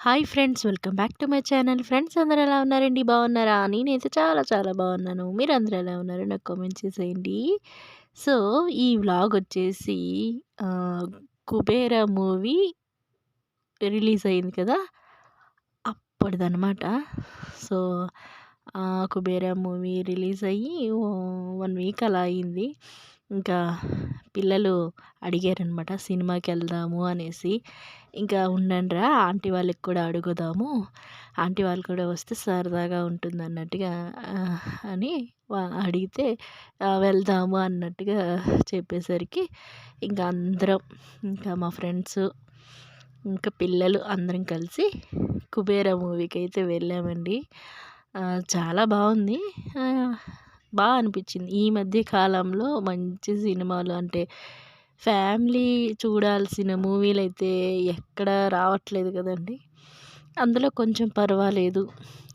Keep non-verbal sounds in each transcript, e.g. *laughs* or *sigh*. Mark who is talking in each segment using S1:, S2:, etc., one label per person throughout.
S1: Hi friends welcome back to my channel. Friends అందరూ ఎలా ఉన్నారండి? బాగున్నారా? నేనైతే చాలా చాలా బాగున్నాను. మీరు అందరూ ఎలా ఉన్నారు? నాకు కామెంట్ చేసేయండి. సో ఈ వ్లాగ్ వచ్చేసి కుబేర మూవీ రిలీజ్ అయింది కదా? అప్పటిదనమాట సో కుబేర మూవీ రిలీజ్ అయ్యి వన్ వీక్ అలా అయింది. ఇంకా పిల్లలు అడిగారనమాట సినిమాకి వెళ్దాము అనేసి. ఇంకా ఉండండిరా ఆంటీ వాళ్ళకి కూడా అడుగుదాము ఆంటీ వాళ్ళు కూడా వస్తే సరదాగా ఉంటుంది అన్నట్టుగా అని అడిగితే వెళ్దాము అన్నట్టుగా చెప్పేసరికి ఇంకా అందరం ఇంకా మా ఫ్రెండ్స్ ఇంకా పిల్లలు అందరం కలిసి కుబేర మూవీకి అయితే వెళ్ళామండి. చాలా బాగుంది. బాగా అనిపించింది. ఈ మధ్య కాలంలో మంచి సినిమాలు అంటే ఫ్యామిలీ చూడాల్సిన మూవీలు అయితే ఎక్కడ రావట్లేదు కదండి. అందులో కొంచెం పర్వాలేదు.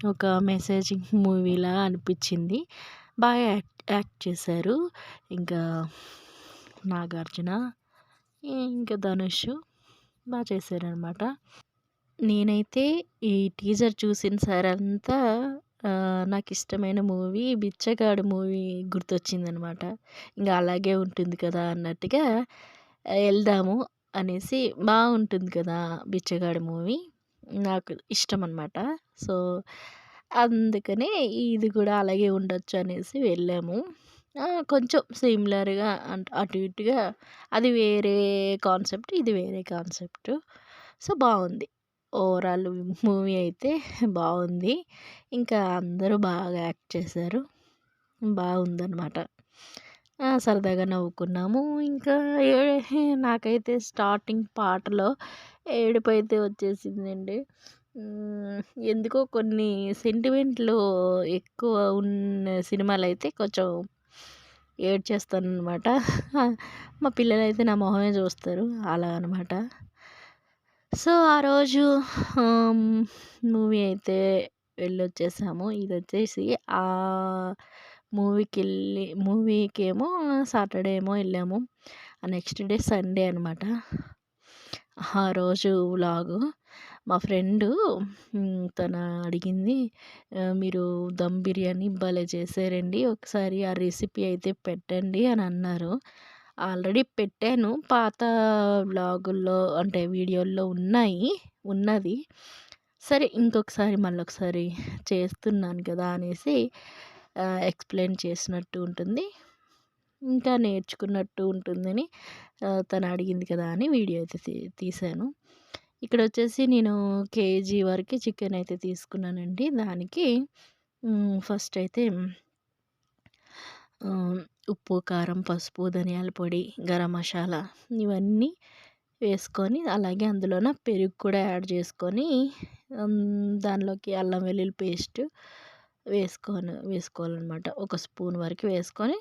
S1: ఒక మెసేజింగ్ మూవీలా అనిపించింది. బాగా యాక్ట్ యాక్ట్ చేశారు. ఇంకా నాగార్జున ఇంకా ధనుష్ బాగా చేశారనమాట నేనైతే ఈ టీజర్ చూసిన సార్ అంతా నాకు ఇష్టమైన మూవీ బిచ్చగాడు మూవీ గుర్తొచ్చిందనమాట. ఇంకా అలాగే ఉంటుంది కదా అన్నట్టుగా వెళ్దాము అనేసి బాగుంటుంది కదా బిచ్చగాడు మూవీ. నాకు ఇష్టం అనమాట సో అందుకనే ఇది కూడా అలాగే ఉండొచ్చు అనేసి వెళ్ళాము. కొంచెం సిమిలర్గా అటు ఇటుగా అది వేరే కాన్సెప్ట్ ఇది వేరే కాన్సెప్ట్. సో బాగుంది ఓవరాల్ మూవీ అయితే బాగుంది. ఇంకా అందరూ బాగా యాక్ట్ చేశారు. బాగుందనమాట సరదాగా నవ్వుకున్నాము. ఇంకా నాకైతే స్టార్టింగ్ పాటలో ఏడుపు అయితే వచ్చేసిందండి ఎందుకో కొన్ని సెంటిమెంట్లు ఎక్కువ ఉన్న సినిమాలు అయితే కొంచెం ఏడ్చేస్తాను అనమాట మా పిల్లలు అయితే నా మొహమే చూస్తారు. అలా అనమాట సో ఆ రోజు మూవీ అయితే వెళ్ళొచ్చేసాము. ఇది వచ్చేసి ఆ మూవీకి వెళ్ళి మూవీకి ఏమో సాటర్డే ఏమో వెళ్ళాము. నెక్స్ట్ డే సండే అనమాట ఆ రోజు వ్లాగు. మా ఫ్రెండు తన అడిగింది మీరు దమ్ బిర్యానీ భలే చేసారండి. ఒకసారి ఆ రెసిపీ అయితే పెట్టండి అని అన్నారు. ఆల్రెడీ పెట్టాను. పాత వ్లాగుల్లో అంటే వీడియోల్లో ఉన్నాయి ఉన్నది. సరే ఇంకొకసారి మళ్ళీ ఒకసారి చేస్తున్నాను కదా అనేసి ఎక్స్ప్లెయిన్ చేసినట్టు ఉంటుంది. ఇంకా నేర్చుకున్నట్టు ఉంటుందని తను అడిగింది కదా అని వీడియో అయితే తీశాను. ఇక్కడ వచ్చేసి నేను కేజీ వరకు చికెన్ అయితే తీసుకున్నానండి. దానికి ఫస్ట్ అయితే ఉప్పు కారం పసుపు ధనియాల పొడి గరం మసాలా ఇవన్నీ వేసుకొని అలాగే అందులోన పెరుగు కూడా యాడ్ చేసుకొని దానిలోకి అల్లం వెల్లుల్లి పేస్ట్ వేసుకొని వేసుకోవాలన్నమాట. ఒక స్పూన్ వరకు వేసుకొని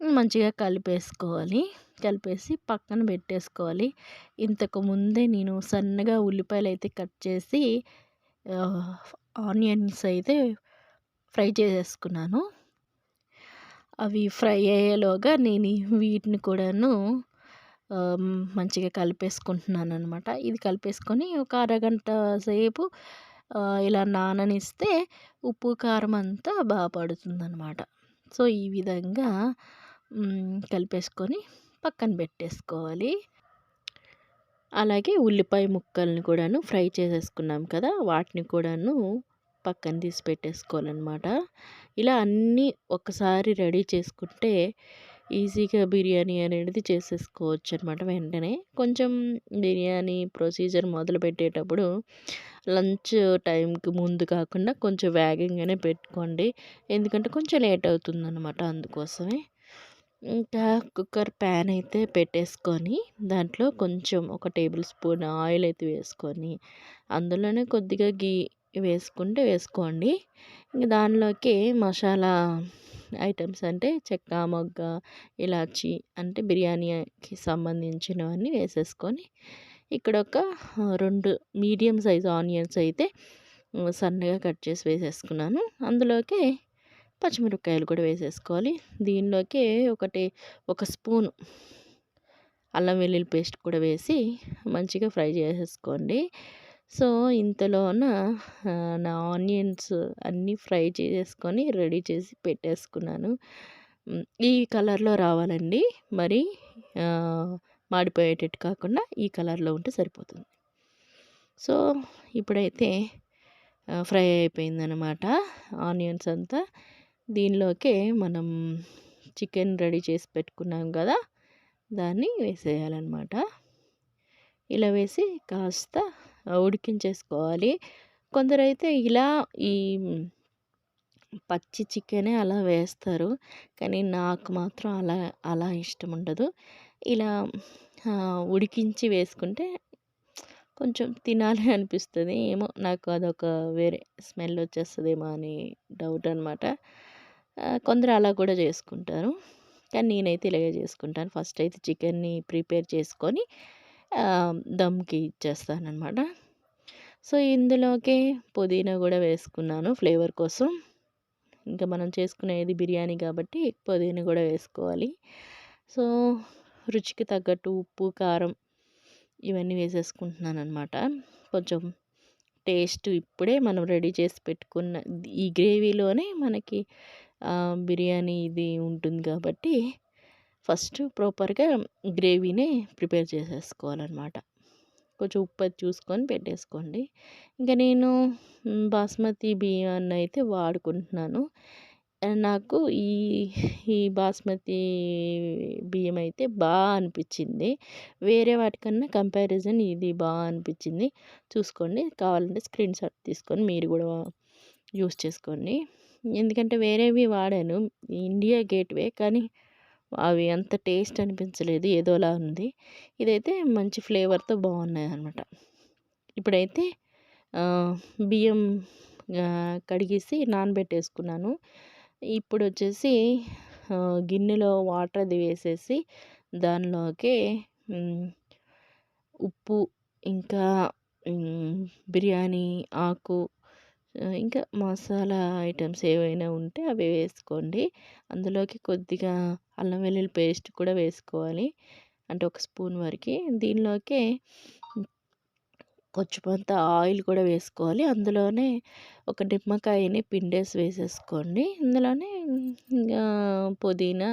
S1: మంచిగా కలిపేసుకోవాలి. కలిపేసి పక్కన పెట్టేసుకోవాలి. ఇంతకు ముందే నేను సన్నగా ఉల్లిపాయలు అయితే కట్ చేసి ఆనియన్స్ అయితే ఫ్రై చేసేసుకున్నాను. అవి ఫ్రై అయ్యేలోగా నేను వీటిని కూడాను మంచిగా కలిపేసుకుంటున్నాను అనమాట ఇది కలిపేసుకొని ఒక అరగంట సేపు ఇలా నాననిస్తే ఉప్పు కారం అంతా బాగా పడుతుందనమాట సో ఈ విధంగా కలిపేసుకొని పక్కన పెట్టేసుకోవాలి. అలాగే ఉల్లిపాయ ముక్కల్ని కూడాను ఫ్రై చేసేసుకున్నాం కదా వాటిని కూడాను పక్కన తీసి పెట్టేసుకోవాలన్నమాట. ఇలా అన్నీ ఒకసారి రెడీ చేసుకుంటే ఈజీగా బిర్యానీ అనేది చేసేసుకోవచ్చు అనమాట వెంటనే. కొంచెం బిర్యానీ ప్రొసీజర్ మొదలు పెట్టేటప్పుడు లంచ్ టైంకి ముందు కాకుండా కొంచెం వేగంగానే పెట్టుకోండి. ఎందుకంటే కొంచెం లేట్ అవుతుందన్నమాట అందుకోసమే. ఇంకా కుక్కర్ ప్యాన్ అయితే పెట్టేసుకొని దాంట్లో కొంచెం ఒక టేబుల్ స్పూన్ ఆయిల్ అయితే వేసుకొని అందులోనే కొద్దిగా గీ వేసుకుంటే వేసుకోండి. ఇంక దానిలోకి మసాలా ఐటమ్స్ అంటే చెక్క మొగ్గ ఇలాచి అంటే బిర్యానీకి సంబంధించినవన్నీ వేసేసుకొని ఇక్కడ ఒక రెండు మీడియం సైజ్ ఆనియన్స్ అయితే సన్నగా కట్ చేసి వేసేసుకున్నాను. అందులోకి పచ్చిమిరపకాయలు కూడా వేసేసుకోవాలి. దీనిలోకి ఒకటి ఒక స్పూన్ అల్లం వెల్లుల్లి పేస్ట్ కూడా వేసి మంచిగా ఫ్రై చేసేసుకోండి. సో ఇంతలోన నా ఆనియన్స్ అన్నీ ఫ్రై చేసుకొని రెడీ చేసి పెట్టేసుకున్నాను. ఈ కలర్లో రావాలండి. మరి మాడిపోయేటట్టు కాకుండా ఈ కలర్లో ఉంటే సరిపోతుంది. సో ఇప్పుడైతే ఫ్రై అయిపోయిందనమాట ఆనియన్స్ అంతా. దీనిలోకే మనం చికెన్ రెడీ చేసి పెట్టుకున్నాం కదా దాన్ని వేసేయాలన్నమాట. ఇలా వేసి కాస్త ఉడికించేసుకోవాలి. కొందరైతే ఇలా ఈ పచ్చి చికెనే అలా వేస్తారు. కానీ నాకు మాత్రం అలా అలా ఇష్టం ఉండదు. ఇలా ఉడికించి వేసుకుంటే కొంచెం తినాలి *laughs* అనిపిస్తుంది. ఏమో నాకు అదొక వేరే స్మెల్ వచ్చేస్తుందేమో అని డౌట్ అనమాట కొందరు అలా కూడా చేసుకుంటారు. కానీ నేనైతే ఇలాగే చేసుకుంటాను. ఫస్ట్ అయితే చికెన్ని ప్రిపేర్ చేసుకొని దమ్కి ఇచ్చేస్తానమాట సో ఇందులోకి పుదీనా కూడా వేసుకున్నాను ఫ్లేవర్ కోసం. ఇంకా మనం చేసుకునేది బిర్యానీ కాబట్టి పుదీనా కూడా వేసుకోవాలి. సో రుచికి తగ్గట్టు ఉప్పు కారం ఇవన్నీ వేసేసుకుంటున్నాను అనమాట కొంచెం టేస్ట్ ఇప్పుడే మనం రెడీ చేసి పెట్టుకున్న ఈ గ్రేవీలోనే మనకి బిర్యానీ ఇది ఉంటుంది కాబట్టి ఫస్ట్ ప్రాపర్గా గ్రేవీని ప్రిపేర్ చేసేసుకోవాలన్నమాట. కొంచెం ఉప్పు చూసుకొని పెట్టేసుకోండి. ఇంకా నేను బాస్మతి బియ్యాన్ని అయితే వాడుకుంటున్నాను. నాకు ఈ ఈ బాస్మతి బియ్యం అయితే బాగా అనిపించింది. వేరే వాటికన్నా కంపారిజన్ ఇది బాగా అనిపించింది. చూసుకోండి. కావాలంటే స్క్రీన్ షాట్ తీసుకొని మీరు కూడా యూస్ చేసుకోండి. ఎందుకంటే వేరేవి వాడాను. ఇండియా గేట్వే కానీ అవి అంత టేస్ట్ అనిపించలేదు ఏదోలా ఉంది. ఇదైతే మంచి ఫ్లేవర్తో బాగున్నాయి అనమాట ఇప్పుడైతే బియ్యం కడిగేసి నానబెట్టేసుకున్నాను. ఇప్పుడు వచ్చేసి గిన్నెలో వాటర్ అది వేసేసి దానిలోకి ఉప్పు ఇంకా బిర్యానీ ఆకు ఇంకా మసాలా ఐటమ్స్ ఏవైనా ఉంటే అవి వేసుకోండి. అందులోకి కొద్దిగా అల్లం వెల్లుల్లి పేస్ట్ కూడా వేసుకోవాలి. అంటే ఒక స్పూన్ వరకు. దీనిలోకి కొంచెమంత ఆయిల్ కూడా వేసుకోవాలి. అందులోనే ఒక నిమ్మకాయని పిండేసి వేసేసుకోండి. ఇందులోనే పుదీనా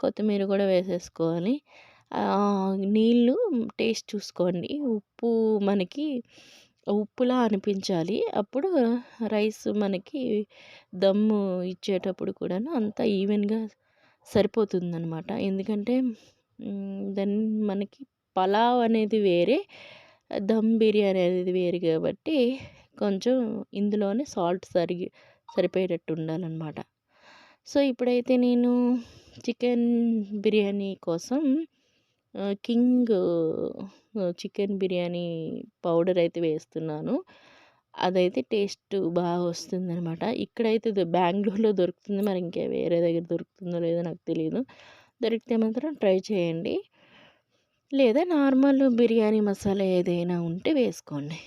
S1: కొత్తిమీర కూడా వేసేసుకోవాలి. నీళ్ళు టేస్ట్ చూసుకోండి. ఉప్పు మనకి ఉప్పులా అనిపించాలి. అప్పుడు రైస్ మనకి దమ్ము ఇచ్చేటప్పుడు కూడాను అంతా ఈవెన్గా సరిపోతుందనమాట. ఎందుకంటే దెన్ మనకి పలావ్ అనేది వేరే దమ్ బిర్యానీ అనేది వేరు కాబట్టి కొంచెం ఇందులోనే సాల్ట్ సరిగి సరిపోయేటట్టు ఉండాలన్నమాట సో ఇప్పుడైతే నేను చికెన్ బిర్యానీ కోసం కింగ్ చికెన్ బిర్యానీ పౌడర్ అయితే వేస్తున్నాను. అదైతే టేస్ట్ బాగా వస్తుందనమాట. ఇక్కడైతే బెంగళూరులో దొరుకుతుంది. మరి ఇంకా వేరే దగ్గర దొరుకుతుందో లేదో నాకు తెలియదు దొరికితే మాత్రం ట్రై చేయండి. లేదా నార్మల్ బిర్యానీ మసాలా ఏదైనా ఉంటే వేసుకోండి.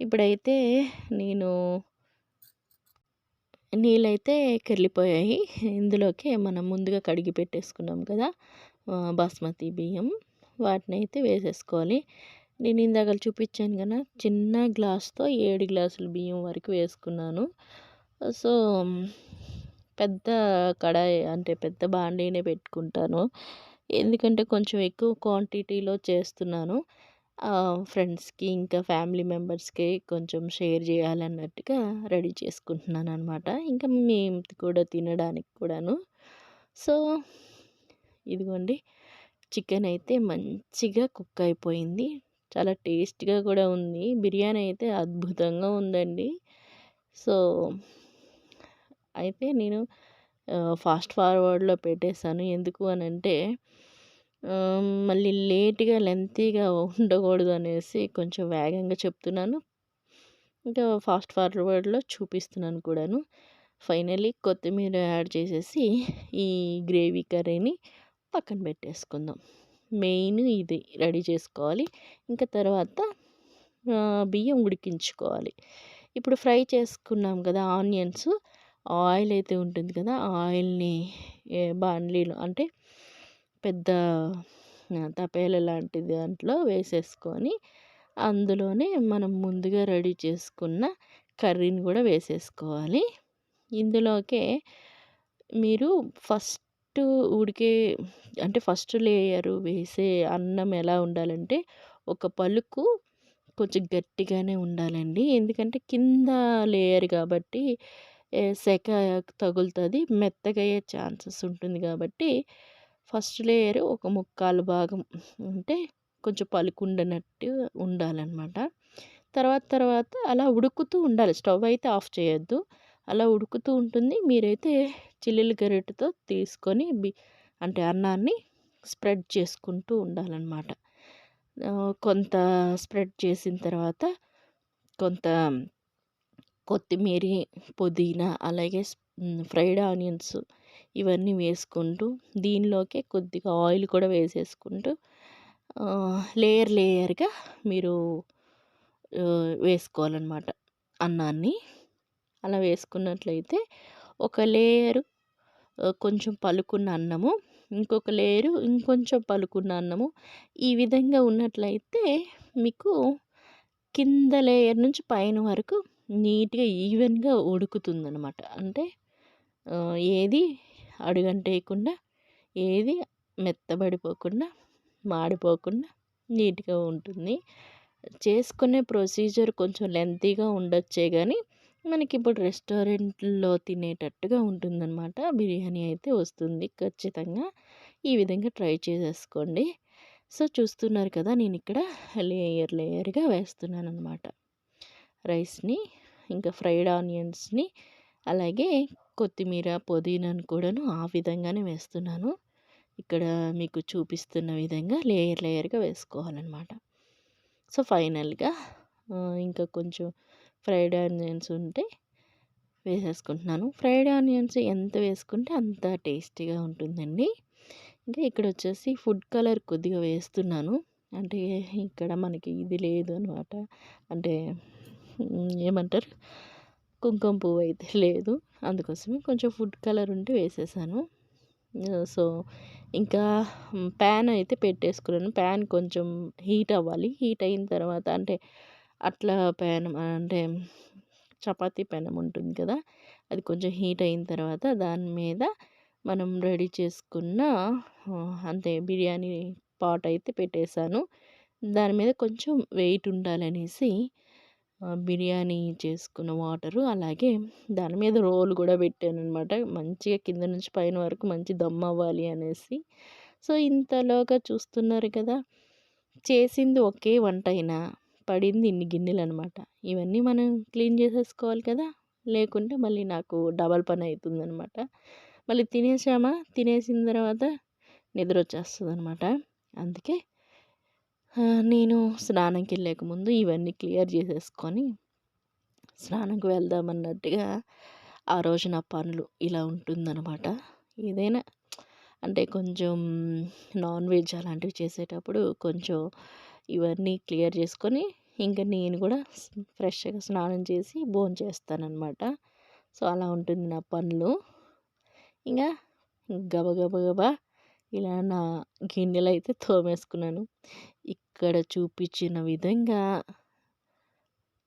S1: ఇప్పుడైతే నేను నీళ్ళైతే కరిగిపోయాయి. ఇందులోకి మనం ముందుగా కడిగి పెట్టేసుకున్నాం కదా బాస్మతి బియ్యం. వాటిని అయితే వేసేసుకోవాలి. నేను ఇందాక చూపించాను కదా చిన్న గ్లాస్తో ఏడు గ్లాసులు బియ్యం వరకు వేసుకున్నాను. సో పెద్ద కడాయి అంటే పెద్ద బాండీనే పెట్టుకుంటాను. ఎందుకంటే కొంచెం ఎక్కువ క్వాంటిటీలో చేస్తున్నాను. ఫ్రెండ్స్కి ఇంకా ఫ్యామిలీ మెంబర్స్కి కొంచెం షేర్ చేయాలన్నట్టుగా రెడీ చేసుకుంటున్నాను అనమాట ఇంకా మేము కూడా తినడానికి కూడాను. సో ఇదిగోండి చికెన్ అయితే మంచిగా కుక్ అయిపోయింది. చాలా టేస్ట్గా కూడా ఉంది. బిర్యానీ అయితే అద్భుతంగా ఉందండి. సో అయితే నేను ఫాస్ట్ ఫార్వర్డ్లో పెట్టేశాను. ఎందుకు అని అంటే మళ్ళీ లేట్గా లెంతీగా ఉండకూడదు అనేసి కొంచెం వేగంగా చెప్తున్నాను. ఇంకా ఫాస్ట్ ఫార్వర్డ్లో చూపిస్తున్నాను కూడాను. ఫైనలీ కొత్తిమీర యాడ్ చేసేసి ఈ గ్రేవీ కర్రీని పక్కన పెట్టేసుకుందాం. మెయిన్ ఇది రెడీ చేసుకోవాలి. ఇంకా తర్వాత బియ్యం ఉడికించుకోవాలి. ఇప్పుడు ఫ్రై చేసుకున్నాం కదా ఆనియన్స్. ఆయిల్ అయితే ఉంటుంది కదా ఆయిల్ని బాండ్లీలో అంటే పెద్ద తపేల లాంటి దాంట్లో వేసేసుకొని అందులోనే మనం ముందుగా రెడీ చేసుకున్న కర్రీని కూడా వేసేసుకోవాలి. ఇందులోకే మీరు ఫస్ట్ ఫస్ట్ ఉడికే అంటే ఫస్ట్ లేయరు వేసే అన్నం ఎలా ఉండాలంటే ఒక పలుకు కొంచెం గట్టిగానే ఉండాలండి. ఎందుకంటే కింద లేయర్ కాబట్టి సెక తగులుతుంది మెత్తగా అయ్యే ఛాన్సెస్ ఉంటుంది కాబట్టి ఫస్ట్ లేయర్ ఒక ముక్కాలు భాగం అంటే కొంచెం పలుకుండనట్టు ఉండాలన్నమాట. తర్వాత తర్వాత అలా ఉడుకుతూ ఉండాలి. స్టవ్ అయితే ఆఫ్ చేయొద్దు. అలా ఉడుకుతూ ఉంటుంది. మీరైతే చిల్లులు గరిటతో తీసుకొని బి అంటే అన్నాన్ని స్ప్రెడ్ చేసుకుంటూ ఉండాలన్నమాట. కొంత స్ప్రెడ్ చేసిన తర్వాత కొంత కొత్తిమీర పుదీనా అలాగే ఫ్రైడ్ ఆనియన్స్ ఇవన్నీ వేసుకుంటూ దీనిలోకే కొద్దిగా ఆయిల్ కూడా వేసేసుకుంటూ లేయర్ లేయర్గా మీరు వేసుకోవాలన్నమాట అన్నాన్ని. అలా వేసుకున్నట్లయితే ఒక లేయరు కొంచెం పలుకున్న అన్నము ఇంకొక లేయరు ఇంకొంచెం పలుకున్న అన్నము. ఈ విధంగా ఉన్నట్లయితే మీకు కింద లేయర్ నుంచి పైన వరకు నీట్గా ఈవెన్గా ఉడుకుతుందనమాట అంటే ఏది అడుగంటేయకుండా ఏది మెత్తబడిపోకుండా మాడిపోకుండా నీట్గా ఉంటుంది. చేసుకునే ప్రొసీజర్ కొంచెం లెంతీగా ఉండొచ్చే కానీ మనకి ఇప్పుడు రెస్టారెంట్లో తినేటట్టుగా ఉంటుందన్నమాట. బిర్యానీ అయితే వస్తుంది ఖచ్చితంగా. ఈ విధంగా ట్రై చేసేసుకోండి. సో చూస్తున్నారు కదా నేను ఇక్కడ లేయర్ లేయర్గా వేస్తున్నాను అనమాట రైస్ని ఇంకా ఫ్రైడ్ ఆనియన్స్ని అలాగే కొత్తిమీర పుదీనాను కూడాను ఆ విధంగానే వేస్తున్నాను. ఇక్కడ మీకు చూపిస్తున్న విధంగా లేయర్ లేయర్గా వేసుకోవాలన్నమాట. సో ఫైనల్గా ఇంకా కొంచెం ఫ్రైడ్ ఆనియన్స్ ఉంటే వేసేసుకుంటున్నాను. ఫ్రైడ్ ఆనియన్స్ ఎంత వేసుకుంటే అంత టేస్టీగా ఉంటుందండి. ఇంకా ఇక్కడ వచ్చేసి ఫుడ్ కలర్ కొద్దిగా వేస్తున్నాను. అంటే ఇక్కడ మనకి ఇది లేదు అనమాట అంటే ఏమంటారు? కుంకుమ పువ్వు అయితే లేదు. అందుకోసమే కొంచెం ఫుడ్ కలర్ ఉంటే వేసేసాను. సో ఇంకా ప్యాన్ అయితే పెట్టేసుకున్నాను. ప్యాన్ కొంచెం హీట్ అవ్వాలి. హీట్ అయిన తర్వాత అంటే అట్లా పేనం అంటే చపాతీ పెనం ఉంటుంది కదా అది కొంచెం హీట్ అయిన తర్వాత దాని మీద మనం రెడీ చేసుకున్న అంతే బిర్యానీ పాట్ అయితే పెట్టేశాను. దాని మీద కొంచెం వెయిట్ ఉండాలనేసి బిర్యానీ చేసుకున్న వాటరు అలాగే దాని మీద రోల్ కూడా పెట్టాను అనమాట మంచిగా కింద నుంచి పైన వరకు మంచి దమ్ అవ్వాలి అనేసి. సో ఇంతలోగా చూస్తున్నారు కదా చేసింది ఒకే వంట అయినా పడింది ఇన్ని గిన్నెలు అనమాట ఇవన్నీ మనం క్లీన్ చేసేసుకోవాలి కదా లేకుంటే మళ్ళీ నాకు డబల్ పని అవుతుంది అనమాట మళ్ళీ తినేసామా? తినేసిన తర్వాత నిద్ర వచ్చేస్తుంది అనమాట అందుకే నేను స్నానంకి వెళ్ళక ముందు ఇవన్నీ క్లియర్ చేసేసుకొని స్నానంకి వెళ్దామన్నట్టుగా ఆ రోజు నా పనులు ఇలా ఉంటుందన్నమాట ఏదైనా అంటే కొంచెం నాన్ వెజ్ అలాంటివి చేసేటప్పుడు కొంచెం ఇవన్నీ క్లియర్ చేసుకొని ఇంకా నేను కూడా ఫ్రెష్గా స్నానం చేసి భోజనం చేస్తానన్నమాట. సో అలా ఉంటుంది నా పనులు. ఇంకా గబగబగబా ఇలా నా గిన్నెలు అయితే తోమేసుకున్నాను. ఇక్కడ చూపించిన విధంగా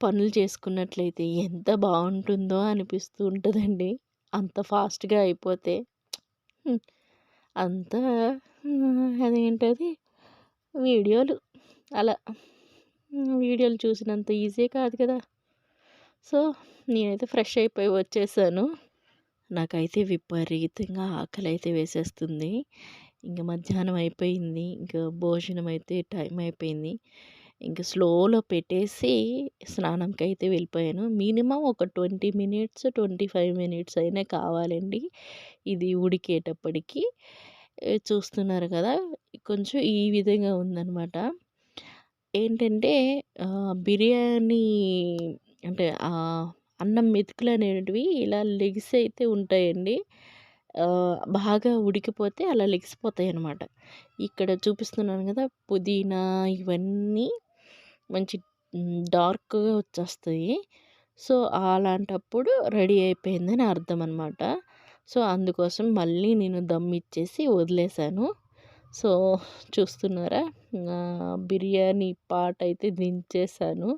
S1: పనులు చేసుకున్నట్లయితే ఎంత బాగుంటుందో అనిపిస్తూ ఉంటుందండి. అంత ఫాస్ట్గా అయిపోతే. అంత అదేంటది? వీడియోలు. అలా. వీడియోలు చూసినంత ఈజీ కాదు కదా. సో నేనైతే ఫ్రెష్ అయిపోయి వచ్చేసాను. నాకైతే విపరీతంగా ఆకలి అయితే వేసేస్తుంది. ఇంకా మధ్యాహ్నం అయిపోయింది. ఇంకా భోజనం అయితే టైం అయిపోయింది. ఇంకా స్లోలో పెట్టేసి స్నానంకి అయితే వెళ్ళిపోయాను. మినిమం ఒక twenty minutes twenty five minutes అయినా కావాలండి. ఇది ఉడికేటప్పటికి. చూస్తున్నారు కదా కొంచెం ఈ విధంగా ఉందన్నమాట. ఏంటంటే బిర్యానీ అంటే అన్నం మెతుకులు అనేటివి ఇలా లెగ్స్ అయితే ఉంటాయండి. బాగా ఉడికిపోతే అలా లెగిసిపోతాయి అన్నమాట ఇక్కడ చూపిస్తున్నాను కదా పుదీనా ఇవన్నీ మంచి డార్క్గా వచ్చేస్తాయి. సో అలాంటప్పుడు రెడీ అయిపోయిందని అర్థం అనమాట సో అందుకోసం మళ్ళీ నేను దమ్ ఇచ్చేసి వదిలేసాను. సో చూస్తున్నారా? బిర్యానీ పాట్ అయితే దించేసాను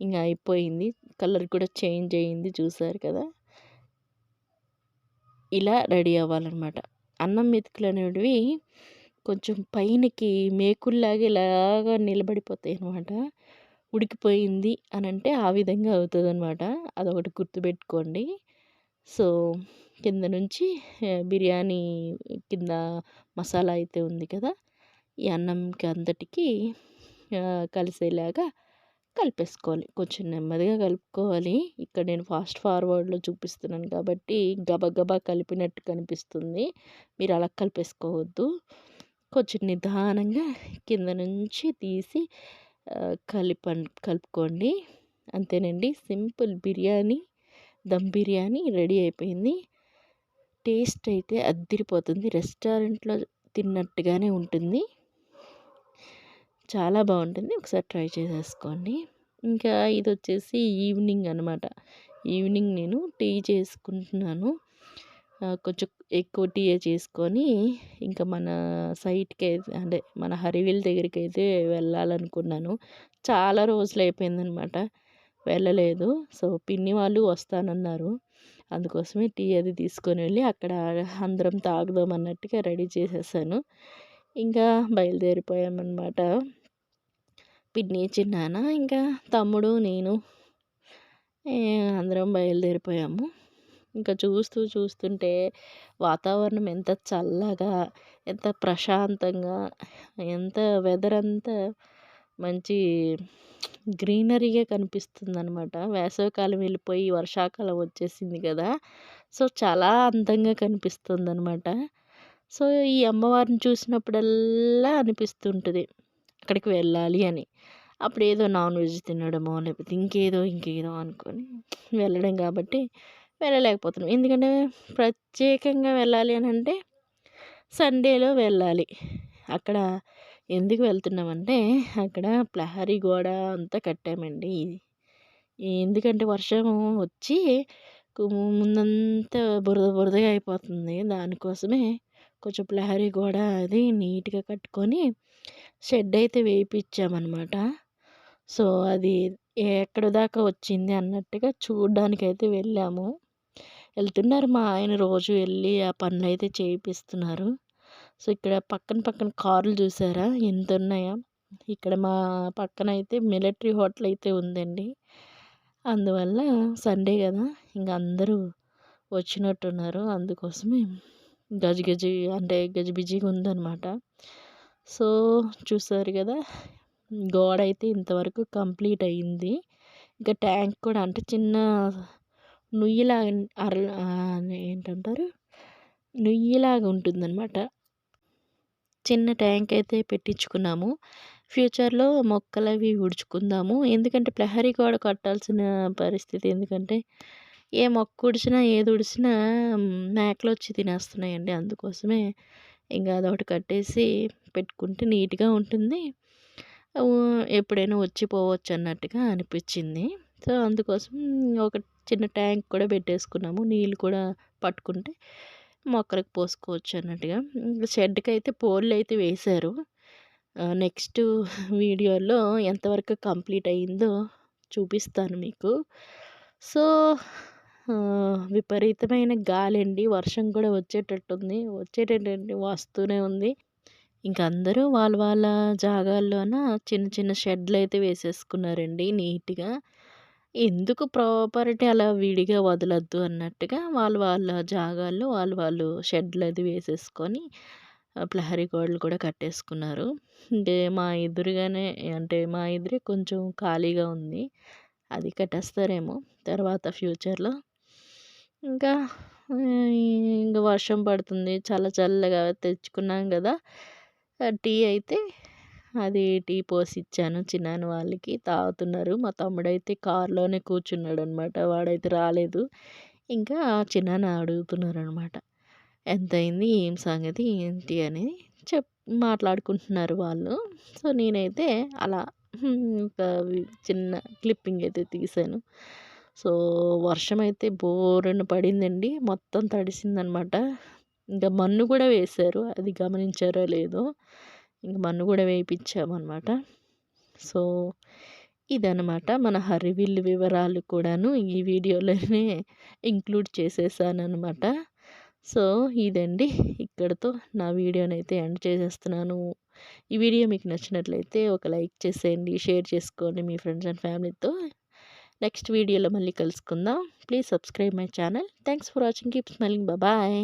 S1: ఇంకా అయిపోయింది. కలర్ కూడా చేంజ్ అయ్యింది చూసారు కదా? ఇలా రెడీ అవ్వాలన్నమాట. అన్నం మెతుకులు అనేవి కొంచెం పైనకి మేకుల్లాగా ఇలాగా నిలబడిపోతాయి అనమాట ఉడికిపోయింది అని అంటే ఆ విధంగా అవుతుంది అనమాట అదొకటి గుర్తుపెట్టుకోండి. సో కింద నుంచి బిర్యానీ కింద మసాలా అయితే ఉంది కదా ఈ అన్నంకి అంతటికి కలిసేలాగా కలిపేసుకోవాలి. కొంచెం నెమ్మదిగా కలుపుకోవాలి. ఇక్కడ నేను ఫాస్ట్ ఫార్వర్డ్లో చూపిస్తున్నాను కాబట్టి గబగబా కలిపినట్టు కనిపిస్తుంది. మీరు అలా కలిపేసుకోవద్దు. కొంచెం నిదానంగా కింద నుంచి తీసి కలిప కలుపుకోండి. అంతేనండి. సింపుల్ బిర్యానీ దమ్ బిర్యానీ రెడీ అయిపోయింది. టేస్ట్ అయితే అద్దిరిపోతుంది. రెస్టారెంట్లో తిన్నట్టుగానే ఉంటుంది. చాలా బాగుంటుంది. ఒకసారి ట్రై చేసేసుకోండి. ఇంకా ఇది వచ్చేసి ఈవినింగ్ అనమాట ఈవినింగ్ నేను టీ చేసుకుంటున్నాను. కొంచెం ఎక్కువ టీ చేసుకొని ఇంకా మన సైట్కి అయితే అంటే మన హరివిల్ దగ్గరికి అయితే వెళ్ళాలనుకున్నాను. చాలా రోజులు అయిపోయిందనమాట వెళ్ళలేదు. సో పిన్ని వాళ్ళు వస్తానన్నారు. అందుకోసమే టీ అది తీసుకొని వెళ్ళి అక్కడ అందరం తాగుదాం అన్నట్టుగా రెడీ చేసేసాను. ఇంకా బయలుదేరిపోయామన్నమాట. పిన్ని చిన్నాన ఇంకా తమ్ముడు నేను అందరం బయలుదేరిపోయాము. ఇంకా చూస్తూ చూస్తుంటే వాతావరణం ఎంత చల్లగా ఎంత ప్రశాంతంగా ఎంత వెదర్ అంతా మంచి గ్రీనరీగా కనిపిస్తుంది అనమాట వేసవికాలం వెళ్ళిపోయి వర్షాకాలం వచ్చేసింది కదా సో చాలా అందంగా కనిపిస్తుంది అనమాట సో ఈ అమ్మవారిని చూసినప్పుడల్లా అనిపిస్తుంటుంది అక్కడికి వెళ్ళాలి అని. అప్పుడు ఏదో నాన్ వెజ్ తినడమో లేకపోతే ఇంకేదో ఇంకేదో అనుకొని వెళ్ళడం కాబట్టి వెళ్ళలేకపోతున్నాం. ఎందుకంటే ప్రత్యేకంగా వెళ్ళాలి అని అంటే సండేలో వెళ్ళాలి. అక్కడ ఎందుకు వెళ్తున్నామంటే అక్కడ ప్రహరీ గోడ అంతా కట్టామండి ఎందుకంటే వర్షం వచ్చి ముందంతా బురద బురదగా అయిపోతుంది. దానికోసమే కొంచెం ప్రహరీ గోడ అది నీట్గా కట్టుకొని షెడ్ అయితే వేయించామన్నమాట సో అది ఎక్కడ దాకా వచ్చింది అన్నట్టుగా చూడ్డానికైతే వెళ్ళాము. వెళ్తున్నారు మా ఆయన రోజు వెళ్ళి ఆ పనులు అయితే చేయిస్తున్నారు సో ఇక్కడ పక్కన పక్కన కార్లు చూసారా? ఎంత ఉన్నాయా ఇక్కడ మా పక్కన అయితే మిలిటరీ హోటల్ అయితే ఉందండి. అందువల్ల సండే కదా ఇంకా అందరూ వచ్చినట్టున్నారు. అందుకోసమే గజి గజి అంటే గజిబిజిగా ఉందన్నమాట. సో చూసారు కదా గోడ అయితే ఇంతవరకు కంప్లీట్ అయ్యింది ఇంకా ట్యాంక్ కూడా అంటే చిన్న నుయ్యిలాగా అర ఏంటంటారు? నుయ్యిలాగా ఉంటుందన్నమాట. చిన్న ట్యాంక్ అయితే పెట్టించుకున్నాము. ఫ్యూచర్లో మొక్కలు అవి ఉడుచుకుందాము. ఎందుకంటే ప్రహరీ గోడ కట్టాల్సిన పరిస్థితి ఎందుకంటే ఏ మొక్క ఉడిచినా ఏది ఉడిచినా మేకలు వచ్చి తినేస్తున్నాయండి. అందుకోసమే ఇంకా అదొకటి కట్టేసి పెట్టుకుంటే నీట్గా ఉంటుంది. ఎప్పుడైనా వచ్చిపోవచ్చు అన్నట్టుగా అనిపించింది. సో అందుకోసం ఒక చిన్న ట్యాంక్ కూడా పెట్టేసుకున్నాము. నీళ్ళు కూడా పట్టుకుంటే మొక్కలకు పోసుకోవచ్చు అన్నట్టుగా. షెడ్కి అయితే పోళ్ళు అయితే వేశారు నెక్స్ట్ వీడియోలో ఎంతవరకు కంప్లీట్ అయ్యిందో చూపిస్తాను మీకు. సో విపరీతమైన గాలి అండి వర్షం కూడా వచ్చేటట్టుంది. వచ్చేటట్టండి వస్తూనే ఉంది. ఇంక అందరూ వాళ్ళ వాళ్ళ జాగాల్లోన చిన్న చిన్న షెడ్లు అయితే వేసేసుకున్నారండి నీట్గా. ఎందుకు ప్రాపర్టీ అలా విడిగా వదలొద్దు అన్నట్టుగా వాళ్ళు వాళ్ళ జాగాల్లో వాళ్ళు వాళ్ళు షెడ్లు అది వేసేసుకొని ప్రహరీ గోడలు కూడా కట్టేసుకున్నారు. అంటే మా ఎదురుగానే అంటే మా ఎదురే కొంచెం ఖాళీగా ఉంది. అది కట్టేస్తారేమో తర్వాత ఫ్యూచర్లో. ఇంకా ఇంకా వర్షం పడుతుంది. చల్ల చల్లగా తెచ్చుకున్నాం కదా. టీ అయితే అది టీ పోసి ఇచ్చాను. చిన్నాన్న వాళ్ళకి తాగుతున్నారు. మా తమ్ముడైతే కారులోనే కూర్చున్నాడు అనమాట వాడైతే రాలేదు. ఇంకా చిన్నాన్న అడుగుతున్నారు అనమాట ఎంత అయింది ఏం సంగతి? ఏంటి? అని చెప్ మాట్లాడుకుంటున్నారు వాళ్ళు. సో నేనైతే అలా ఒక చిన్న క్లిప్పింగ్ అయితే తీసాను. సో వర్షం అయితే బోరున పడిందండి. మొత్తం తడిసిందనమాట. ఇంకా మన్ను కూడా వేశారు. అది గమనించారో లేదో. ఇంక మన్ను కూడా వేయించామన్నమాట సో ఇదనమాట మన హరివిల్లు వివరాలు కూడాను ఈ వీడియోలోనే ఇంక్లూడ్ చేసేసానమాట సో ఇదండి ఇక్కడతో నా వీడియోనైతే ఎండ్ చేసేస్తున్నాను. ఈ వీడియో మీకు నచ్చినట్లయితే ఒక లైక్ చేసేయండి షేర్ చేసుకోండి మీ ఫ్రెండ్స్ అండ్ ఫ్యామిలీతో. నెక్స్ట్ వీడియోలో మళ్ళీ కలుసుకుందాం. Please subscribe my channel. Thanks for watching. Keep smiling bye.